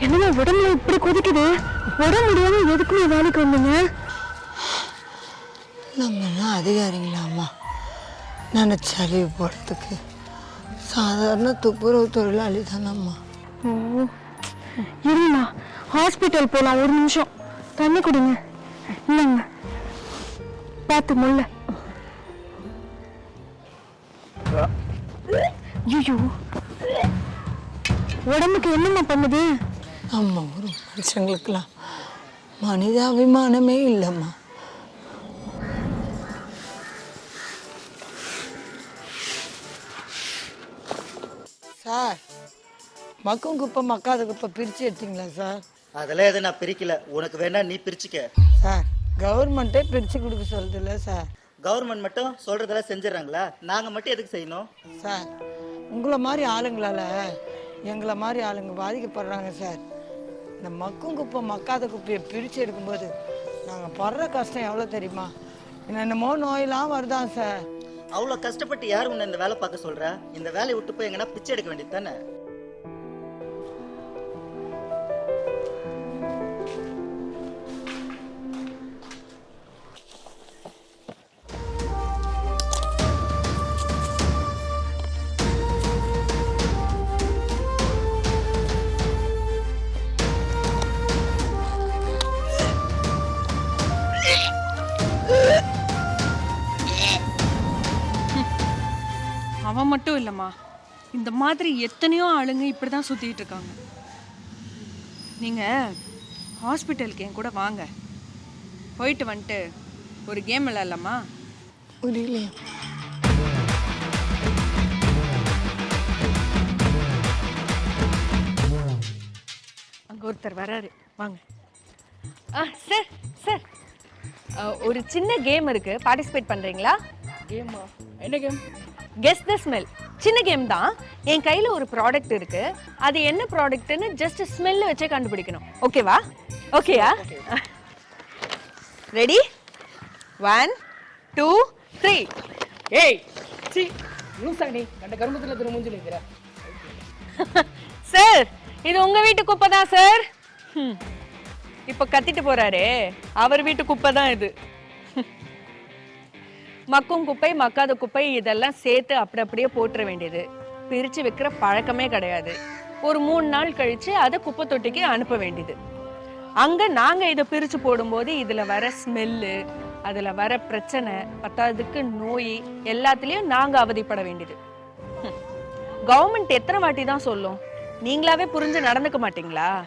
என்னங்க உடம்புல இப்படி கொதிக்குது? உடம்பு முடியாம எதுக்குமே வேலைக்கு வந்தீங்க? நம்மலாம் அதிகாரிங்களாம்மா. நினச்ச லீவ் போடுறதுக்கு சாதாரண துப்புரவு தொழிலாளி தானம்மா. ஓ. இருமா ஹாஸ்பிட்டல் போலாம் ஒரு நிமிஷம். தண்ணி குடிங்க. இல்லைங்க. பார்த்து முள்ள. ஐயோ. உடம்புக்கு என்னம்மா பண்ணுது? நம்ம ஊர் மனுஷங்களுக்கெல்லாம் மனிதாபிமானமே இல்லைம்மா. சார் மக்கும் குப்பை மக்காத குப்பை பிரித்து எடுத்தீங்களா சார்? அதெல்லாம் எதுவும் நான் பிரிக்கல. உனக்கு வேணா நீ பிரிச்சுக்க. சார் கவர்மெண்ட்டே பிரித்து கொடுக்க சொல்லுதில்ல சார். கவர்மெண்ட் மட்டும் சொல்றதெல்லாம் செஞ்சிடறாங்களா? நாங்க மட்டும் எதுக்கு செய்யணும்? சார் உங்களை மாதிரி ஆளுங்களால எங்களை மாதிரி ஆளுங்க பாதிக்கப்படுறாங்க சார். இந்த மக்கும் குப்பை மக்காத குப்பையை பிரித்து எடுக்கும்போது நாங்கள் படுற கஷ்டம் எவ்வளோ தெரியுமா? என்னென்னமோ நோயெல்லாம் வருதான் சார்? அவ்வளோ கஷ்டப்பட்டு யார் உன்னை இந்த வேலை பார்க்க சொல்கிற இந்த வேலையை விட்டு போய் எங்கன்னா பிச்சை எடுக்க வேண்டியது தானே? அவன் மட்டும் இல்லைம்மா. இந்த மாதிரி எத்தனையோ ஆளுங்க இப்படி தான் சுற்றிட்டு இருக்காங்க. நீங்கள் ஹாஸ்பிட்டலுக்கு என் கூட வாங்க. போயிட்டு வந்துட்டு ஒரு கேம் விளையாடலாமா? புரியலையே. அங்கே ஒருத்தர் வராரு. வாங்க. ஆ சார் சார். ஒரு சின்ன கேம் இருக்கு. பார்ட்டிசிபேட் பண்ணுறீங்களா கேமா என்ன கேம்? கெஸ் த ஸ்மெல் சின்ன கேம் தான். என் கையில் ஒரு ப்ராடக்ட் இருக்கு. அது என்ன ப்ராடக்ட்னு ஜஸ்ட் ஸ்மெல் வச்சே கண்டுபிடிக்கணும். ஓகேவா ஓகேயா ரெடி ஒன் டூ த்ரீ ஏய் சி லூசா நீ கண்ட கருமத்தில் திரு மூஞ்சில் இருக்கிற? சார் இது உங்க வீட்டு குப்பை தான் சார். இப்ப கத்திட்டு போறாரே. அவர் வீட்டு குப்பை தான் இது. மக்கும் குப்பை மக்காத குப்பை இதெல்லாம் சேர்த்து அப்படி அப்படியே போட்டுற வேண்டியது. பிரித்து வைக்கிற பழக்கமே கிடையாது. ஒரு மூணு நாள் கழித்து அதை குப்பை தொட்டிக்கு அனுப்ப வேண்டியது. அங்கே நாங்கள் இதை பிரித்து போடும்போது இதில் வர ஸ்மெல்லு அதில் வர பிரச்சனை பத்தாததுக்கு நோய் எல்லாத்துலேயும் நாங்கள் அவதிப்பட வேண்டியது. கவர்மெண்ட் எத்தனை வாட்டி தான் சொல்லும் நீங்களாவே புரிஞ்சு நடந்துக்க மாட்டீங்களா?